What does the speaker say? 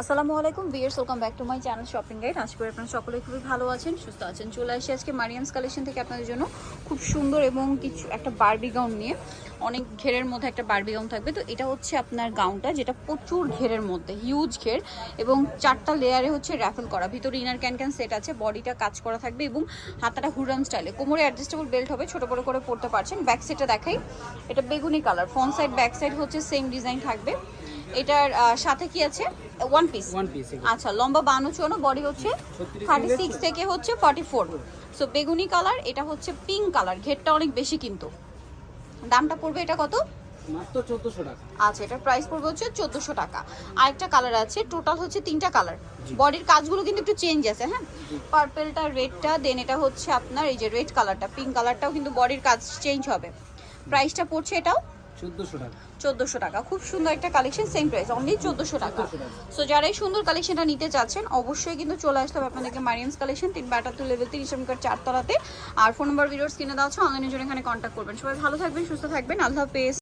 আসসালামু আলাইকুম viewers welcome back to my channel shopping guide আশা করি আপনারা সকলে খুবই ভালো আছেন, সুস্থ আছেন। চলে আসি আজকে মারিয়ামস কালেকশন থেকে আপনাদের জন্য খুব সুন্দর এবং কিছু একটা বারবি গাউন নিয়ে। অনেক ঘেরের মধ্যে একটা বারবি গাউন থাকবে। তো এটা হচ্ছে আপনার গাউনটা যেটা প্রচুর ঘেরের মধ্যে হিউজ ঘের এবং চারটা লেয়ারে হচ্ছে র্যাফেল করা। ভিতরে ইনার ক্যান ক্যান সেট আছে বডিটা কাজ করা থাকবে এবং হাতাটা হুরাম স্টাইলে কোমরে অ্যাডজাস্টেবল বেল্ট হবে, ছোটো বড় করে পড়তে পারছেন। ব্যাক সাইডটা দেখাই। এটা বেগুনি colour front side back side হচ্ছে সেম ডিজাইন থাকবে। এটার সাথে কি আছে? ওয়ান পিস ওয়ান পিস আচ্ছা লম্বা বানো চুয়ানো বডি হচ্ছে থার্টি সিক্স থেকে হচ্ছে ফর্টি ফোর সো বেগুনি কালার এটা হচ্ছে পিঙ্ক কালার ঘেরটা অনেক বেশি কিন্তু। দামটা পড়বে এটা কত? আচ্ছা এটার প্রাইস পড়বে হচ্ছে চোদ্দোশো টাকা। আরেকটা কালার আছে টোটাল হচ্ছে তিনটা কালার বডির কাজগুলো কিন্তু একটু চেঞ্জ আছে হ্যাঁ? পার্পেলটা রেডটা দেন এটা হচ্ছে আপনার এই যে রেড কালারটা পিঙ্ক কালারটাও কিন্তু বডির কাজ চেঞ্জ হবে। প্রাইসটা পড়ছে এটাও চোদ্দশো টাকা। চোদ্দোশো টাকা। খুব সুন্দর একটা কালেকশন সেম প্রাইস অনলি চোদ্দোশো টাকা। 1400 টাকা। সো যারা এই সুন্দর কালেকশনটা নিতে চাচ্ছেন অবশ্যই কিন্তু চলে আসতে হবে আপনাদেরকে মারিয়ামস কালেকশন লেভেল চারতলাতে। আর ফোন নম্বর ভিডিওস কিনে দেওয়া আছে অনলাইনের জন্য এখানে কন্ট্যাক্ট করবেন। সবাই ভালো থাকবেন সুস্থ থাকবেন আল্লাহ হাফেজ।